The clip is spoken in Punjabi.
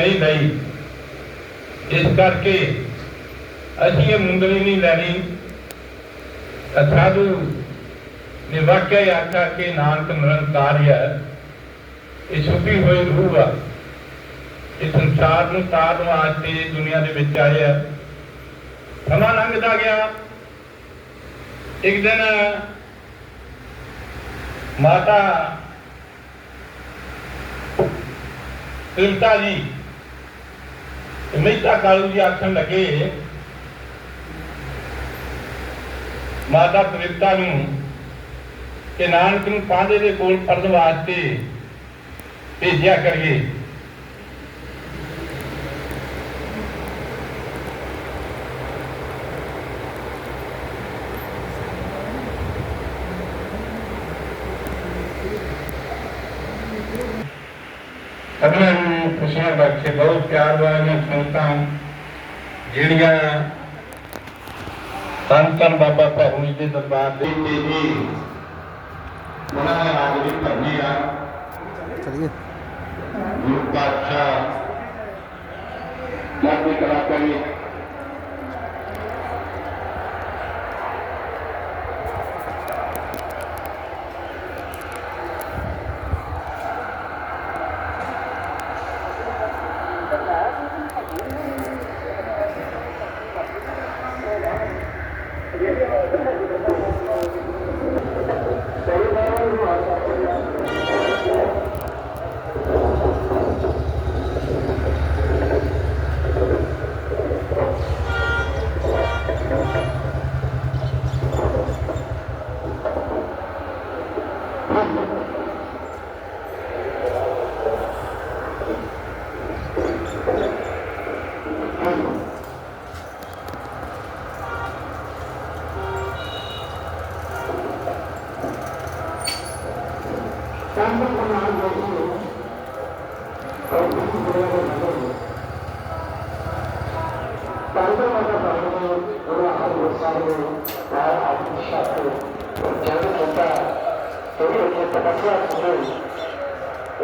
ਨਹੀਂ ਲਈ ਇਸ ਕਰਕੇ ਅਸੀਂ ਇਹ ਮੁੰਦਰੀ ਨਹੀਂ ਲੈਣੀ। ਸਾਧੂ ਨੇ ਵਾਕਿਆ ਆਖਿਆ ਕਿ ਨਾਨਕ ਨਿਰੰਕਾਰ ਹੈ ਇਹ ਛੁਪੀ ਹੋਈ ਰੂਹ ਆ। ਇਹ ਸੰਸਾਰ ਨੂੰ ਤਾਰਨ ਵਾਸਤੇ ਦੁਨੀਆ ਦੇ ਵਿੱਚ ਆਇਆ ਸਮਾਂ ਲੰਘਦਾ ਗਿਆ। ਇੱਕ ਦਿਨ ਮਾਤਾ ਤ੍ਰਿਪਤਾ ਜੀ ਮਹਿਤਾ ਕਾਲੂ ਜੀ ਆਖਣ ਲੱਗੇ ਮਾਤਾ ਤ੍ਰਿਪਤਾ ਨੂੰ ਕਿ ਨਾਨਕ ਨੂੰ ਪਾਂਦੇ ਦੇ ਕੋਲ ਪੜਨ ਵਾਸਤੇ ਭੇਜਿਆ ਕਰੀਏ ਸਭਨਾਂ ਨੂੰ ਖੁਸ਼ੀਆਂ ਬਖਸ਼ੇ ਬਹੁਤ ਪਿਆਰ ਵਾਲੀਆਂ ਸੰਗਤਾਂ। ਜਿਹੜੀਆਂ ਧੰਨ ਬਾਬਾ ਭੈਰੂ ਜੀ ਦੇ ਦਰਬਾਰ ਦੇ ਤੇ ਜੀ ਉਹਨਾਂ ਨੇ ਹਾਜ਼ਰੀ ਭਰਨੀ ਆ। ਚਲਿਏ। ਗੁਰੂ ਪਾਤਸ਼ਾਹ ਚੜ੍ਹਦੀ ਕਲਾ ਕਰੀ Tanpa pernah resiko, kalau itu kita, jadi.